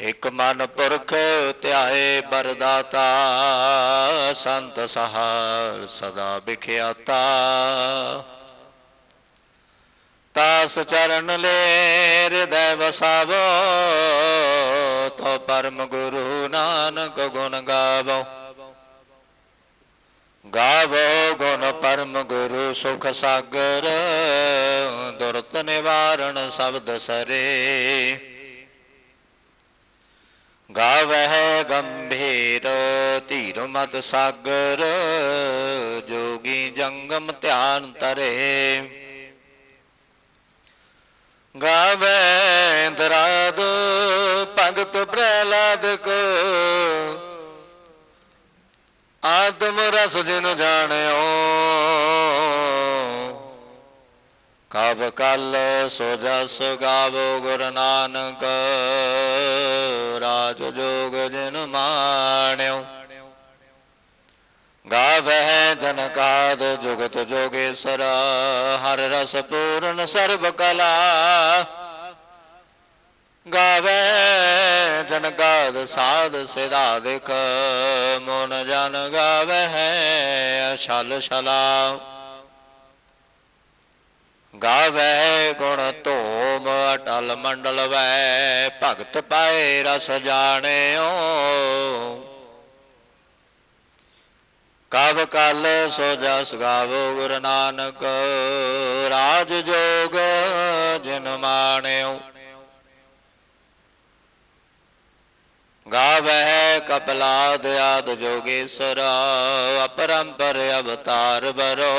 ਇਕ ਮਨ ਪੁਰਖ ਧਿਆਏ ਬਰਦਾਤਾ, ਸੰਤ ਸਹਾਰ ਸਦਾ ਵਿਖਿਆਤਾ। ਤਾਸ ਚਰਨ ਲੈ ਹਿਰਦੈ ਵਸਾਵੋ ਤੋ ਪਰਮ ਗੁਰੂ ਨਾਨਕ ਗੁਣ ਗਾਵੋ। ਗਾਵੋ ਗੁਣ ਪਰਮ ਗੁਰੂ ਸੁਖ ਸਾਗਰ, ਦੁਰਤ ਨਿਵਾਰਣ ਸ਼ਬਦ ਸਰੇ। ਗਾਵਹਿ ਗੰਭੀਰ ਧੀਰ ਮਤ ਸਾਗਰ, ਜੋਗੀ ਜੰਗਮ ਧਿਆਨ ਤਰੇ ਗਾਵੈ ਦਰਾਦ ਭਗਤ ਪ੍ਰਹਿਲਾਦ ਕੋ ਆਤਮ ਰਸ ਜਿਨ ਜਾਣਿਓ। ਕਬ ਕਲ ਸੋ ਜਸ ਗਾਵੋ ਗੁਰ ਨਾਨਕ, ਰਾਜ ਜੋਗ ਜਿਨ ਮਾਣਿਓ। ਗਾਵਹਿ ਜਨਕਾਦ ਜੁਗਤ ਜੋਗੇਸ਼ਰ, ਹਰ ਰਸ ਪੂਰਨ ਸਰਬ ਕਲਾ। ਗਾਵੇ ਜਨਕਾਦ ਸਾਧ ਸਿਧਾਦਿਕ ਮਨ ਜਨ ਗਾਵੇ ਹੈ ਅਛਲ ਛਲਾ। ਗਾਵੇ ਗੁਣ ਧੂਮ, ਅਟਲ ਮੰਡਲ ਵੈ, ਭਗਤ ਪਾਏ ਰਸ ਜਾਣਿਓ। ਕਬ ਕਲ ਸੋ ਜਸ ਗਾਵੋ ਗੁਰ ਨਾਨਕ, ਰਾਜ ਜੋਗ ਜਿਨ ਮਾਣਿਓ। ਗਾਵਹਿ ਕਪਲਾਦ ਆਦ ਜੋਗੇਸ਼ਰ, ਅਪਰੰਪਰ ਅਵਤਾਰ ਬਰੋ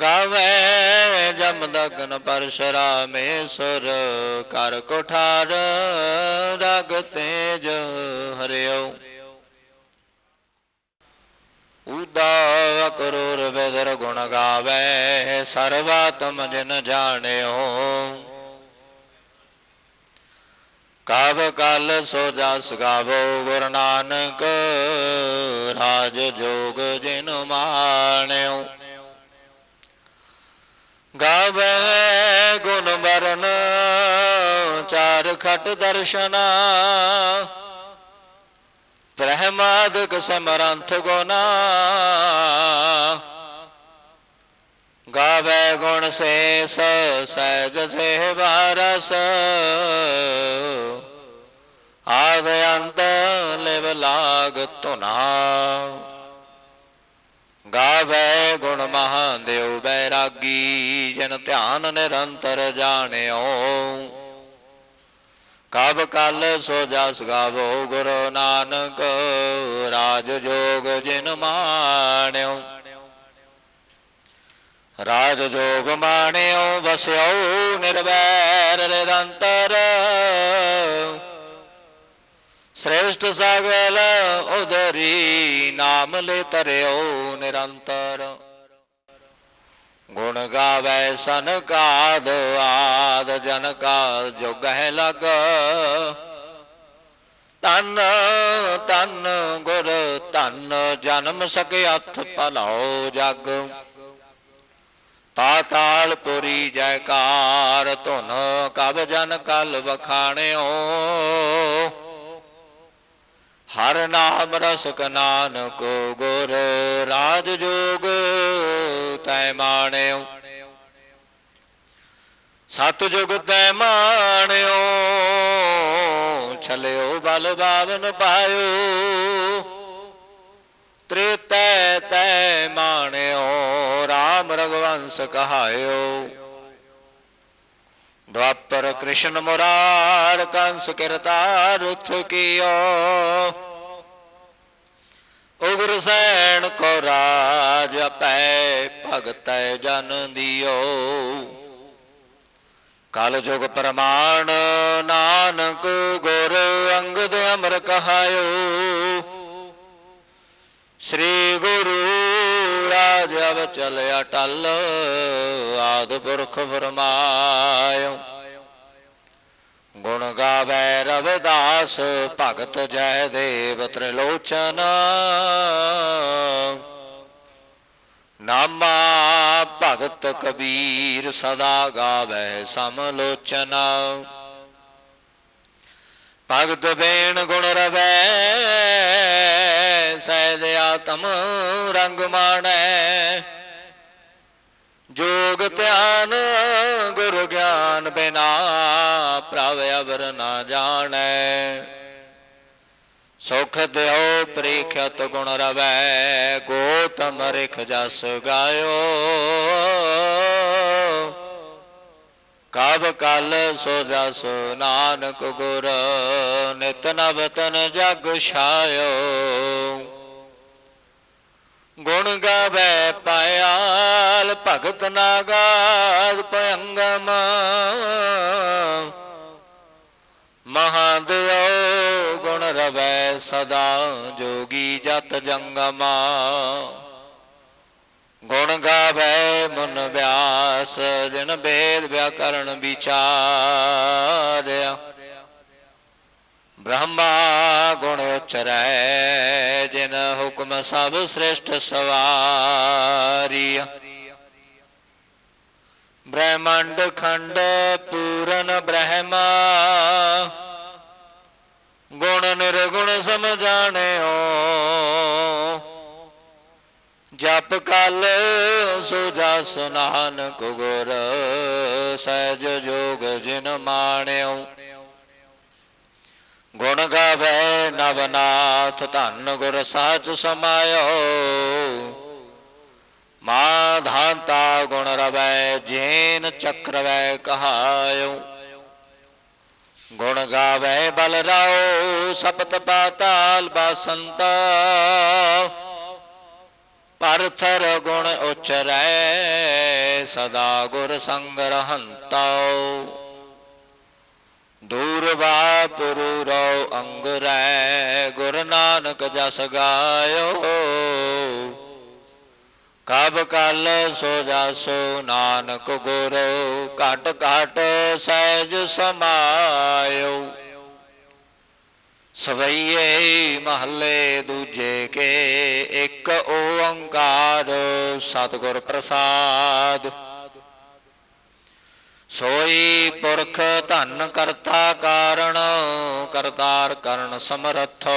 ਗਾਵੇ ਜਮ ਦਗਨ ਪਰਸ਼ਰਾਮੇਸ਼ਰ ਕਰ ਕੋਠਾਰ ਰਗ ਤੇਜ ਹਰਿਓ। ਉਦਾ ਕਰੋਰ ਬਦਰ ਗੁਣ ਗਾਵੇ, ਸਰਵਾਤਮ ਜਨ ਜਾਣਿਓ। ਕਬ ਕਲ ਸੋ ਜਸ ਗਾਵੋ, ਗੁਰ ਨਾਨਕ ਰਾਜ ਜੋਗ ਜਿਨ ਮਾਣਿਓ। ਗਾਵੇ ਗੁਣ ਵਰਨ, ਚਾਰ ਖਟ ਦਰਸ਼ਨਾ। ਬ੍ਰਹਮਾਦਿਕ ਸਮਰੰਥ ਗੁਨਾ ਗਾਵੇ ਗੁਣ ਸੇਸ, ਸਹਿਜ ਸੇ ਵਾਰਸ। ਆਦ ਅੰਤ, ਲਿਵ ਲਾਗ ਧੁਨਾ। ਗਾਵੇ ਗੁਣ ਮਹਾਦੇਵ ਬੈਰਾਗੀ, ਜਨ ਧਿਆਨ ਨਿਰੰਤਰ ਜਾਣਿਓ। ਕਬ ਕਲ ਸੋ ਜਸ ਗਾਵੋ ਗੁਰੂ ਨਾਨਕ, ਰਾਜ ਜੋਗ ਜਿਨ ਮਾਣਿਓ। ਰਾਜ ਜੋਗ ਮਾਣਿਓ, ਵਸਿਓ ਨਿਰਵੈਰ ਨਿਰੰਤਰ। ਸ੍ਰੇਸ਼ਟ ਸਗਲ ਉਦਰੀ ਨਾਮ ਲੈ ਤਰਿਓ ਨਿਰੰਤਰ। ਗੁਣ ਗਾਵੇ ਸਨਕਾਦ, ਆਦ ਜਨ ਕਾ ਜੋਗਹਿ ਲਗ। ਤਨ ਤਨ ਗੁਰ ਤਨ ਜਨਮ ਸਕੇ ਹੱਥ ਭਲਾਓ ਜਗ। ਪਾਤਾਲ ਪੁਰੀ ਜੈਕਾਰ ਧੁਨ ਕਬ ਜਨ ਕਲ ਵਖਾਣਿਓ। ਹਰ ਨਾਮ ਰਸਕ ਨਾਨਕ ਗੁਰ ਰਾਜ ਜੋਗ ਤੈ ਮਾਣਿਓ। ਸਤ ਜੁਗ ਤੈ ਮਾਣਿਓ, ਛਲਿਓ ਬਲ ਬਾਵਨ ਪਾਇਓ। ਤ੍ਰੇਤੈ ਤੈ ਮਾਣਿਓ RAM ਰਗਵੰਸ ਕਹਾਇਓ। ਦਵਾਪਰ ਕ੍ਰਿਸ਼ਨ ਮੁਰਾਰ ਕੰਸ ਕਿਰਤਾਰ ਉਥ ਕੀਓ। ਉਗਰ ਸੈਣ ਕੋ ਰਾਜ ਪੈ ਭਗਤੈ ਜਨ ਦਿਓ। ਪ੍ਰਮਾਣ ਨਾਨਕ ਗੁਰ ਅੰਗਦ ਅਮਰ ਕਹਾਇਓ ਸ੍ਰੀ ਗੁਰੂ ਰਾਜ ਅਵ ਚਲ ਅਟਲ ਆਦ ਪੁਰਖ ਫਰਮਾਇਓ। ਗੁਣ ਗਾਵੇ ਰਵਿਦਾਸ, ਭਗਤ ਜੈ ਦੇਵ ਤ੍ਰਿਲੋਚਨ। ਨਾਮਾ ਭਗਤ ਕਬੀਰ ਸਦਾ ਗਾਵੇ ਸਮਲੋਚਨਾ। ਭਗਤ ਬੇਣ ਗੁਣ ਰਵੈ ਸਹਿਜ ਆਤਮ ਰੰਗ ਮਾਣੈ। ਜੋਗ ਧਿਆਨ ਗੁਰ ਗਿਆਨ ਬਿਨਾ ਪ੍ਰਭ ਅਵਰ ਨਾ ਜਾਣੈ। ਸੁਖ ਦਿਓ ਪ੍ਰੀਖਤ ਗੁਣ ਰਵੈ, ਗੋਤਮ ਰਿਖ ਜਸ ਗਾਇਓ। ਕਬ ਕਲ ਸੋ ਜਸ ਨਾਨਕ ਗੁਰ, ਨਿਤ ਨਵਤਨ ਜਗ ਛਾਇਓ। ਗੁਣ ਗਾਵੇ ਪਾਇਆਲ, ਭਗਤ ਨਾਗਾਦ ਭਯੰਗਮ ਮਹਾਦੇਵ ਗੁਣ ਰਵੈ ਸਦਾ, ਜੋਗੀ ਜਤ ਜੰਗਮਾ। ਗੁਣ ਗਾਵੇ ਮਨ ਵਿਆਸ ਜਿਨ ਬੇਦ ਵਿਆਕਰਣ ਵਿਚਾਰਿਆ। ਬ੍ਰਹਮਾ ਗੁਣ ਉਚਰੈ, ਜਿਨ ਹੁਕਮ ਸਭ ਸ੍ਰਿਸ਼ਟ ਸਵਾਰੀਆ ਬ੍ਰਹਮੰਡ ਖੰਡ ਪੂਰਨ ਬ੍ਰਹਮਾ, ਗੁਣ ਨਿਰਗੁਣ ਸਮਝਾਣਿਓ ਜਪ ਕਲ ਸੋ ਜਸ ਨਾਨਕ ਗੁਰ, ਸਹਿਜ ਜੋਗ ਜਿਨ ਮਾਣਿਓ। ਗੁਣ ਗਾਵੇ ਨਵਨਾਥ ਧੰਨ ਗੁਰ ਸਾਚ ਸਮਾਇਓ। ਮਾਧਾਂਤਾ ਗੁਣ ਰਵੈ, ਜੇਨ ਚਕਰਵੈ ਕਹਾਇਓ। ਗੁਣ ਗਾਵੇ ਬਲ ਰਾਓ, ਸਪਤ ਪਾਤਾਲ ਬਾਸੰਤਾ। ਪਰਥਰ ਗੁਣ ਉਚਰੈ, ਸਦਾ ਗੁਰ ਸੰਗ ਰਹੰਤਾਉ ਦੂਰਵਾ ਪੁਰੂ ਰਉ ਅੰਗਰੈ ਗੁਰ ਨਾਨਕ ਜਸ ਗਾਇਓ। ਕਬ ਕਲ ਸੋ ਜਾਸੋ ਨਾਨਕ ਗੁਰ, ਘਟ ਘਟ ਸਹਿਜ ਸਮਾਇਓ। ਸਵਈਏ ਮਹੱਲੇ ਦੂਜੇ ਕੇ, ਇੱਕ ਓੰਕਾਰ ਸਤਿਗੁਰ ਪ੍ਰਸਾਦ। ਸੋਈ ਪੁਰਖ ਧਨ ਕਰਤਾ ਕਾਰਣ, ਕਰਤਾਰ ਕਰਨ ਸਮਰਥੋ।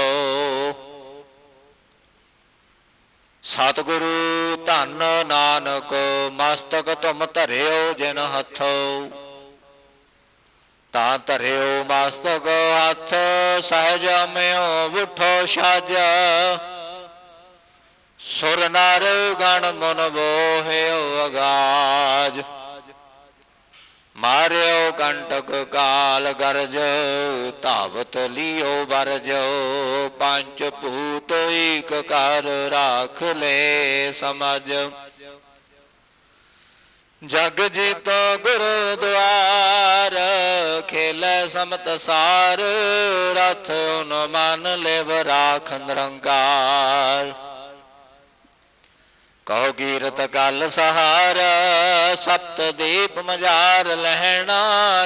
ਸਤਿਗੁਰੂ ਧੰਨ ਨਾਨਕ, ਮਸਤਕ ਤੁਮ ਧਰਿਓ ਜਿਨ ਹੱਥੋ। ਤਾਂ ਧਰਿਓ ਮਸਤਕ ਹੱਥ, ਸਹਿਜ ਮਿਓ ਵਿਠੋ ਛਾਜ ਸੁਰ ਨਰ ਗਣ ਮਨ ਬੋਹਿਓ ਅਗਾਜ। ਮਾਰਿਓ ਕੰਟਕ ਕਾਲ ਗਰਜ, ਧਾਵਤ ਲਿਓ ਵਰਜ। ਪੰਜ ਭੂਤ ਏਕ ਕਰ ਰਾਖ ਲੈ ਸਮਝ। ਜਗ ਜੀਤੋ ਗੁਰਦੁਆਰ, ਖੇਲੇ ਸਮਤ ਸਾਰ, ਰਥ ਉਨ ਮਨ ਲੇਵ ਰਾਖ ਨਿਰੰਕਾਰ। ਕਹੋ ਕੀਰਤ ਕਲ ਸਹਾਰ ਸਪਤ ਦੀਪ ਮਜਾਰ ਲਹਿਣਾ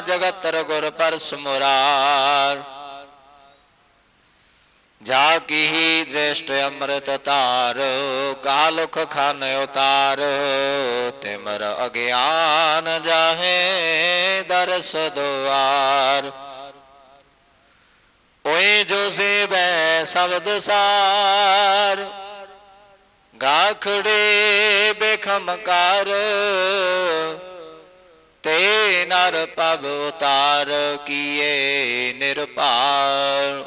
ਜਗਤਰ ਗੁਰ ਪਰਸ ਮੁਰਾਰ। ਜਾ ਕੀ ਦ੍ਰਿਸ਼ਟ ਅੰਮ੍ਰਿਤ ਤਾਰ ਕਾਲੁਖ ਖਾਨ ਉਤਾਰ। ਤਿਮਰ ਅਗਿਆਨ ਜਾਹੇ ਦਰਸ ਦੁਆਰ। ਓਏ ਜੋ ਸੇਵੈ ਸ਼ਬਦ ਸਾਰ, ਗਾਖੜੇ ਬੇਖਮਕਾਰ ਤੇ ਨਰ ਪਵ ਉਤਾਰ ਕੀਏ ਨਿਰਭਾਰ।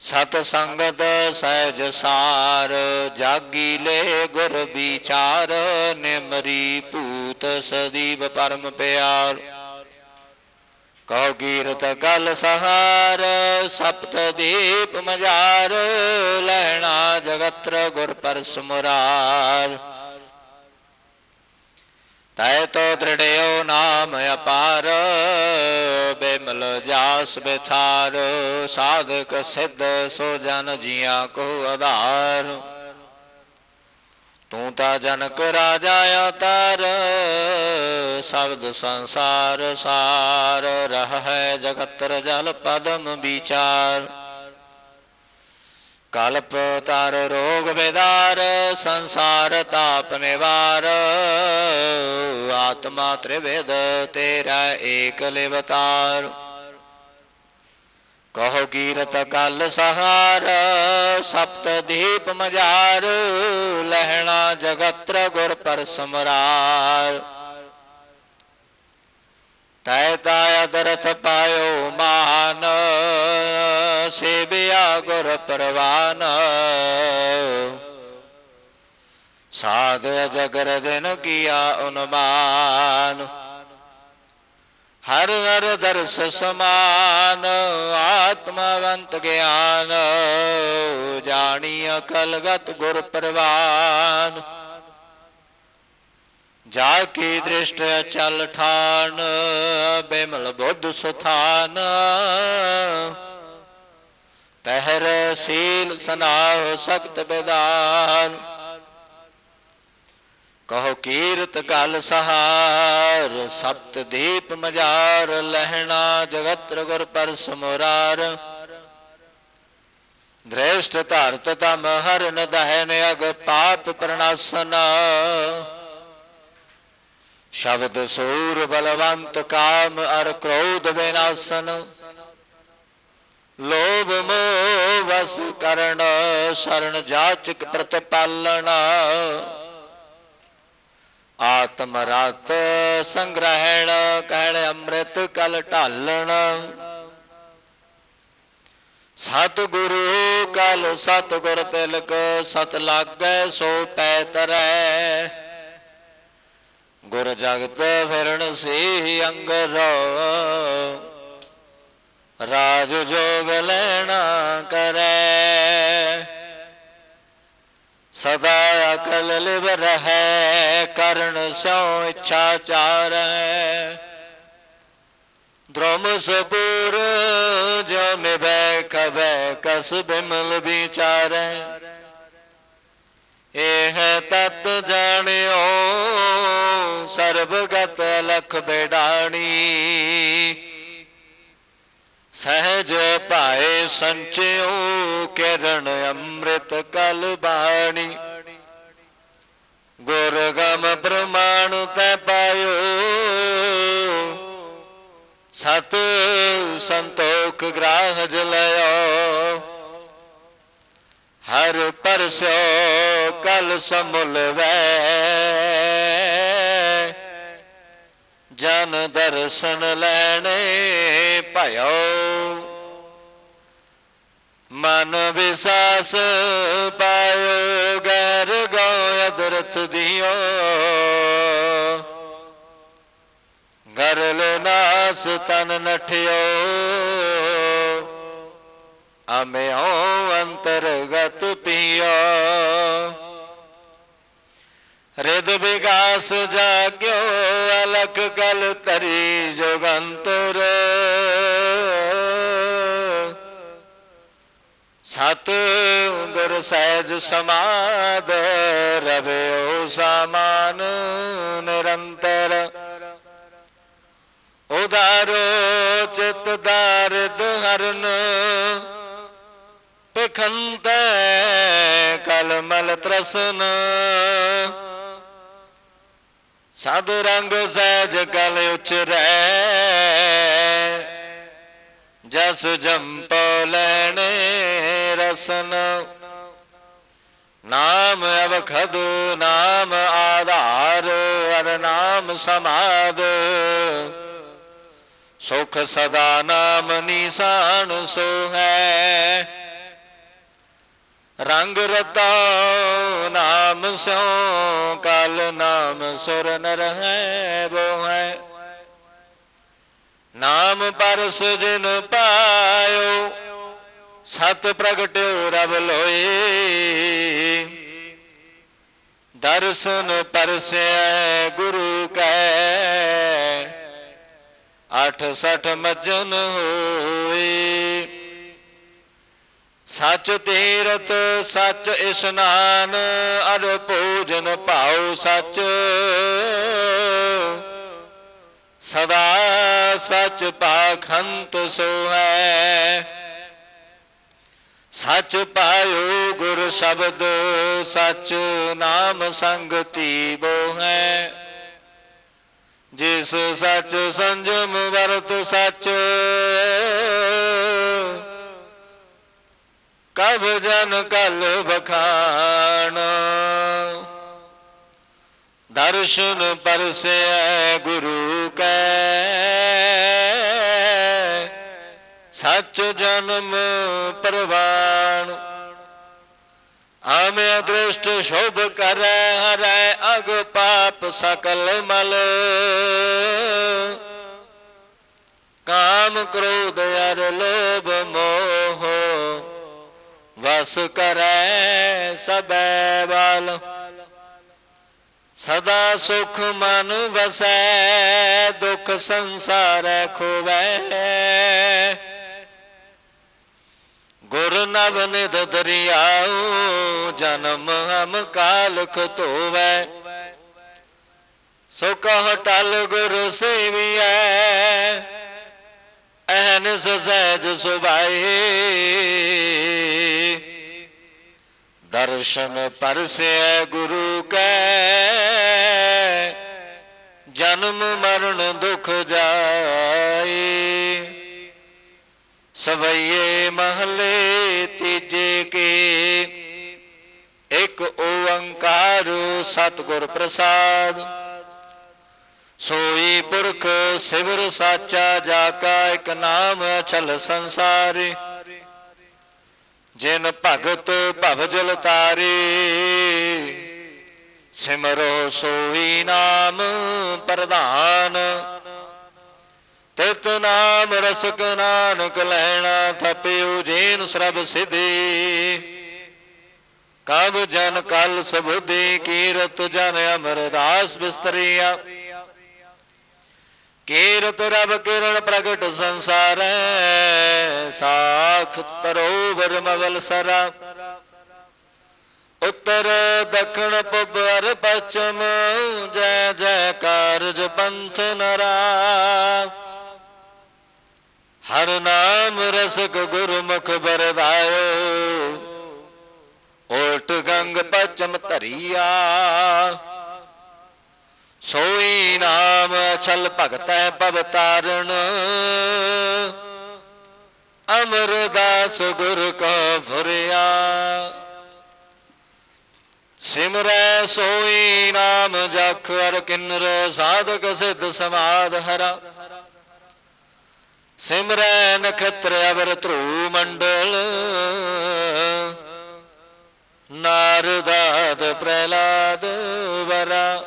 ਸਤ ਸੰਗਤ ਸਹਿਜ ਸਾਰ, ਜਾਗੀ ਲੈ ਗੁਰ ਵਿਚਾਰ, ਨਿਮਰੀ ਭੂਤ ਸਦੀਵ ਪਰਮ ਪਿਆਰ। ਕਉ ਕੀਰਤ ਕਲ ਸਹਾਰ, ਸਪਤ ਦੀਪ ਮਜਾਰ, ਲੈਣਾ ਜਗਤਰ ਗੁਰ ਪਰਸ ਤੈ ਤੋ ਦ੍ਰਿੜਿਓ ਨਾਮ ਅਪਾਰ, ਬੇਮਲ ਜਾਸ ਬਿਥਾਰ, ਸਾਧਕ ਸਿੱਧ ਸੋ ਜਨ ਜੀਆਂ ਕੋ ਆਧਾਰ। ਤੂੰ ਤਾਂ ਜਨਕ ਰਾਜਾ ਅਵਤਾਰ ਸ਼ਬਦ ਸੰਸਾਰ ਸਾਰ, ਰਹਿ ਜਗਤਰ ਜਲ ਪਦਮ ਵਿਚਾਰ। ਕਲਪ ਤਾਰ ਰੋਗ ਵਿਦਾਰ, ਸੰਸਾਰ ਤਾਪ ਨਿਵਾਰ ਆਤਮਾ ਤ੍ਰਿਵੇਦ ਤੇਰਾ ਏਕ ਲਿਵਤਾਰ। ਕਹੋ ਕੀਰਤ ਕਲ ਸਹਾਰ, ਸਪਤ ਦੀਪ ਮਜਾਰ ਲਹਿਣਾ ਜਗਤਰ ਗੁਰ ਪਰ ਸਮਰਾਰ। ਤੈ ਤਾਇ ਦਰਥ ਪਾਇਓ ਮਾਨ, ਸੇਵਿਆ ਗੁਰ ਪਰਵਾਨ। ਸਾਧ ਜਗਰ ਜਨ ਕੀਆ ਉਨਮਾਨ। ਹਰ ਹਰ ਦਰਸ ਸਮਾਨ, ਆਤਮਵੰਤ ਗਿਆਨ। ਜਾਣੀ ਅਕਲਗਤ ਗੁਰ ਪਰਵਾਨ। ਜਾ ਕੀ ਦ੍ਰਿਸ਼ਟ ਚਲ ਠਾਨ, ਬਿਮਲ ਬੁੱਧ ਸੁਥਾਨ। ਪਹਿਰ ਸੀਲ ਸਨਾਹ ਸਖਤ ਬਿਦਾਨ ਕਹੋ ਕੀਰਤ ਕਲ ਸਹਾਰ ਸਪਤ ਦੀਪ ਮਜਾਰ, ਲਹਿਣਾ ਜਗਤਰ ਗੁਰ ਪਰ ਸਮੁਰਾਰ। ਦ੍ਰੇਸ਼ਟ ਧਰਤ ਤਮ ਹਰਨ ਦਹਿਨ ਅਗ ਪਾਪ ਪ੍ਰਣਾਸਨ। ਸ਼ਬਦ ਸੂਰ ਬਲਵੰਤ ਕਾਮ ਅਰ ਕ੍ਰੋਧ ਵਿਨਾਸਨ। ਲੋਭ ਮੋਹ ਵਸ ਕਰਨ, ਸ਼ਰਨ ਜਾਚਕ ਪ੍ਰਤਪਾਲਣ ਆਤਮ ਰਤ ਸੰਗ੍ਰਹਿਣ, ਕਹਿਣ ਅੰਮ੍ਰਿਤ ਕਲ ਢਾਲਣ। ਸਤ ਗੁਰੂ ਕਲ ਸਤ ਗੁਰ ਤਿਲਕ, ਸਤ ਲਾਗੈ ਸੋ ਪੈ ਤਰੈ। ਗੁਰ ਜਗਤ ਫਿਰਨ ਸੀ ਅੰਗ ਰੋ ਰਾਜ ਜੋਗ ਲੈਣਾ ਕਰੈ। ਸਦਾ ਅਕਲ ਲਿਵ ਰਹੈ ਕਰਨ ਸਿਉ ਇੱਛਾ ਚਾਰੈ ਦ੍ਰਮ ਸਪੂਰ ਜੋ ਨਿਭੈ ਕਬੈ ਕਸ ਬਿਮਲ ਵਿਚਾਰੈ। ਇਹ ਤਤ ਜਾਣਿਓ, ਸਰਬਗਤ ਲਖ ਬੇਡਾਣੀ। ਸਹਿਜ ਭਾਏ ਸੰਚਿਓ ਕਿਰਣ ਅੰਮ੍ਰਿਤ ਕਲ ਬਾਣੀ। ਗੁਰ ਗਮ ਪ੍ਰਮਾਣ ਤੈ ਪਾਇਓ। ਸਤ ਸੰਤੋਖ ਗ੍ਰਾਹਜ ਲਿਓ ਹਰ ਪਰਸੋ ਕਲ ਸਮੁਲ ਵੈ। ਜਨ ਦਰਸ਼ਨ ਲੈਣੇ ਮਨ ਵਿਸਾਸ ਪਾਇਓ ਗਰ ਗੋ ਅਦਰਥ ਦਿਓ। ਗਰਲ ਨਾਸ ਤਨ ਨਠਿਓ। ਅਮਿਓ ਅੰਤਰਗਤ ਪਿਓ। ਰਿਦ ਵਿਗਾਸ ਜਾਗਿਓ ਅਲਕ ਗਲ ਤਰੀ ਜੋਗੰਤਰ। ਸਤ ਗੁਰ ਸਹਿਜ ਸਮਾਦ ਰਵਿਓ ਸਮਾਨ ਨਿਰੰਤਰ। ਉਦਾਰੋ ਚਿਤ ਦਾਰਦ ਹਰਨ ਪਖੰਤ ਕਲਮਲ ਤ੍ਰਸਨ। ਸਦ ਰੰਗ ਸਹਿਜ ਕਲ ਉਚਰੈ, ਜਸ ਜੰਪ ਲੈਣੇ। ਰਸਨ ਨਾਮ ਅਵਖਦ, ਨਾਮ ਆਧਾਰ, ਅਰ ਨਾਮ ਸਮਾਦ। ਸੁਖ ਸਦਾ ਨਾਮ ਨਿਸ਼ਾਨ ਸੋ ਹੈ ਰੰਗ ਰਤਾ, ਨਾਮ ਸਿਉ, ਕਲ ਨਾਮ ਸੁਰ ਨਰ ਹੈ ਬੋ ਹੈ ਨਾਮ ਪਰਸ ਜਿਨ ਪਾਇਓ ਸਤ ਪ੍ਰਗਟਿਓ ਰਬ ਲੋਏ ਦਰਸ਼ਨ ਪਰਸੈ ਗੁਰੂ ਕੈ। ਅਠ ਸਠ ਮਜਨ ਹੋਏ। ਸੱਚ ਤੀਰਥ, ਸੱਚ ਇਸ਼ਨਾਨ, ਅਰ ਭੋਜਨ ਭਾਉ ਸੱਚ। ਸਦਾ ਸਚ ਪਾਖੰਤ ਸੋ ਹੈ ਸੱਚ ਪਾਇਓ ਗੁਰ ਸ਼ਬਦ, ਸੱਚ ਨਾਮ ਸੰਗਤੀ ਬੋ ਹੈ ਜਿਸ ਸੱਚ ਸੰਜਮ ਵਰਤ ਸੱਚ, ਕਬ ਜਨ ਕਲ ਬਖਾਨ ਦਰਸ਼ਨ ਪਰਸੈ ਗੁਰੂ ਕੈ ਸਚ ਜਨਮ ਪਰਵਾਨ ਆਮੇ ਦ੍ਰਿਸ਼ਟ ਸ਼ੋਭ ਕਰੈ, ਹਰੈ ਅਗ ਪਾਪ ਸਕਲ ਮਲ। ਕਾਮ ਕ੍ਰੋਧ ਅਰ ਲੋਭ ਮੋਹ, ਵਸ ਕਰੈ ਸਬੈ ਬਲ। ਸਦਾ ਸੁਖ ਮਨ ਵਸੈ, ਦੁਖ ਸੰਸਾਰ ਖੋਵੈ। ਗੁਰ ਨਵ ਨਿਧ ਦਰਿਆਉ, ਜਨਮ ਹਮ ਕਾਲਖ ਧੋਵੈ। ਸੋ ਕਹ ਟਲ ਗੁਰ ਸੇਵੀਐ ਐਨ ਸਹਿਜ ਸੁਭਾਏ। ਦਰਸ਼ਨ ਪਰਸੈ ਗੁਰੂ ਕੈ, ਜਨਮ ਮਰਨ ਦੁਖ ਜਾਏ। ਸਵਈਏ ਮਹਲੇ ਤੀਜੇ ਕੇ। ਇੱਕ ਓੰਕਾਰ ਸਤਿਗੁਰ ਪ੍ਰਸਾਦ। ਸੋਈ ਪੁਰਖ ਸਿਵਰ ਸਾਚਾ ਜਾ ਕਾ ਇੱਕ ਨਾਮ ਅਚਲ ਸੰਸਾਰੀ। ਜਿਨ ਭਗਤ ਭਵ ਜਲ ਤਾਰੇ ਸਿਮਰੋ ਸੋਈ ਨਾਮ ਪ੍ਰਧਾਨ। ਨਾਮ ਰਸਕ ਨਾਨਕ ਲੈਣਾ ਥਪਿਓ ਜੇਨ ਸਰਬ ਸਿਧੀ। ਕਬ ਜਨ ਕਲ ਸਬੁਧੀ, ਕੀਰਤ ਜਨ ਅਮਰਦਾਸ ਬਿਸਤਰੀਆ। ਕੀਰਤ ਰਬ ਕਿਰਣ ਪ੍ਰਗਟ ਸੰਸਾਰੈ, ਸਾਖ ਤਰੋਵਰ ਮਵਲ ਸਰਾ। ਉੱਤਰ ਦੱਖਣ ਪੂਬ ਅਰ ਪਛਮ, ਜੈ ਜੈ ਕਾਰਜ ਪੰਥ ਨਰਾ। ਹਰ ਨਾਮ ਰਸਕ ਗੁਰਮੁਖ ਬਰਦਾਇਓ ਉਲਟ ਗੰਗ ਪਚਮ ਧਰੀਆ। ਸੋਈ ਨਾਮ ਛਲ ਭਗਤੈ ਪਵ ਤਾਰਣ। ਅਮਰਦਾਸ ਗੁਰ ਕਾ ਫੁਰਿਆ। ਸਿਮਰੈ ਸੋਈ ਨਾਮ ਜਖ ਅਰ ਕਿਨਰ, ਸਾਧਕ ਸਿਧ ਸਮਾਦ ਹਰਾ। ਸਿਮਰੈ ਨਖਤਰ ਅਵਰ ਧਰੂ ਮੰਡਲ। ਨਾਰਦਾਦ ਪ੍ਰਹਿਲਾਦ ਵਰਾ।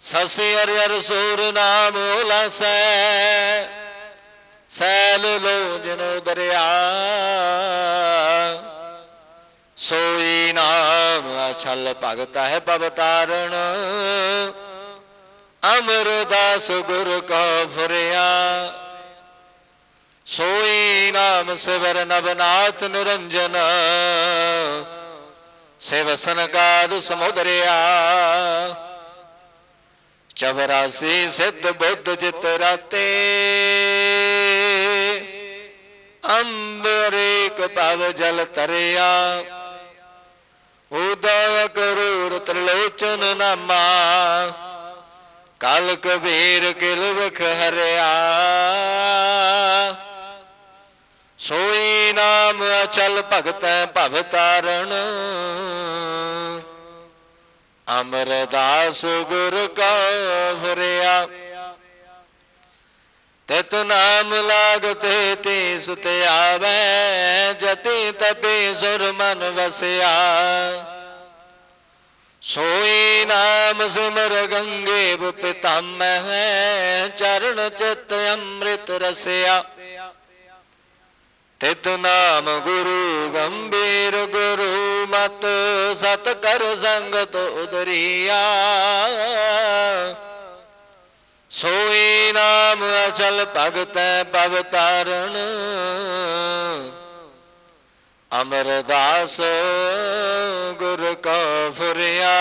ਸਸਿ ਅਰ ਅਰ ਸੂਰ ਨਾਮ ਉਲਸੈ ਸੈਲ ਲੋ ਜਨੋ ਦਰਿਆ। ਸੋਈ ਨਾਮ ਅਛਲ ਭਗਤ ਹੈ ਪਵ ਤਾਰਣ ਅਮਰਦਾਸ ਗੁਰ ਕਾ ਫੁਰਿਆ। ਸੋਈ ਨਾਮ ਸਿਵਰ ਨਵਨਾਥ ਨਿਰੰਜਨ। ਸਿਵ ਸਨਕਾਦ ਸਮੁਦਰਿਆ। ਚਵਰਾਸੀ ਸਿੱਧ ਬੁੱਧ ਜਿਤ ਰਾਤੇ। ਅੰਬਰੇਕ ਪਵ ਜਲ ਤਰਿਆ। ਉਦਯ ਕਰੂਰ ਤ੍ਰਿਲੋਚਨ ਨਾਮਾ। ਕਲ ਕਬੀਰ ਕਿਲ ਵਖ ਹਰਿਆ। ਸੋਈ ਨਾਮ ਅਚਲ ਭਗਤੈ ਭਵ ਤਾਰਣ। ਅਮਰਦਾਸ ਗੁਰ ਕਾ ਫਰਿਆ ਤਿਤ ਨਾਮ ਲਾਗਤੇ ਤੀਸ ਤੇ ਆਵੇ, ਜਤੀ ਤਪੇ ਸੁਰ ਮਨ ਵਸਿਆ। ਸੋਈ ਨਾਮ ਸਿਮਰ ਗੰਗੇ ਬਪਿਤਮ ਹੈ ਚਰਨ ਚਿਤ ਅੰਮ੍ਰਿਤ ਰਸਿਆ। ਤਿਤ ਨਾਮ ਗੁਰੂ ਗੰਭੀਰ ਗੁਰੂ ਮਤ, ਸਤ ਕਰ ਸੰਗਤ ਉਦਰੀਆ। ਸੋਈ ਨਾਮ ਅਚਲ ਭਗਤੈ ਪਵ ਤਾਰਣ ਅਮਰਦਾਸ ਗੁਰ ਕਾ ਫੁਰਿਆ।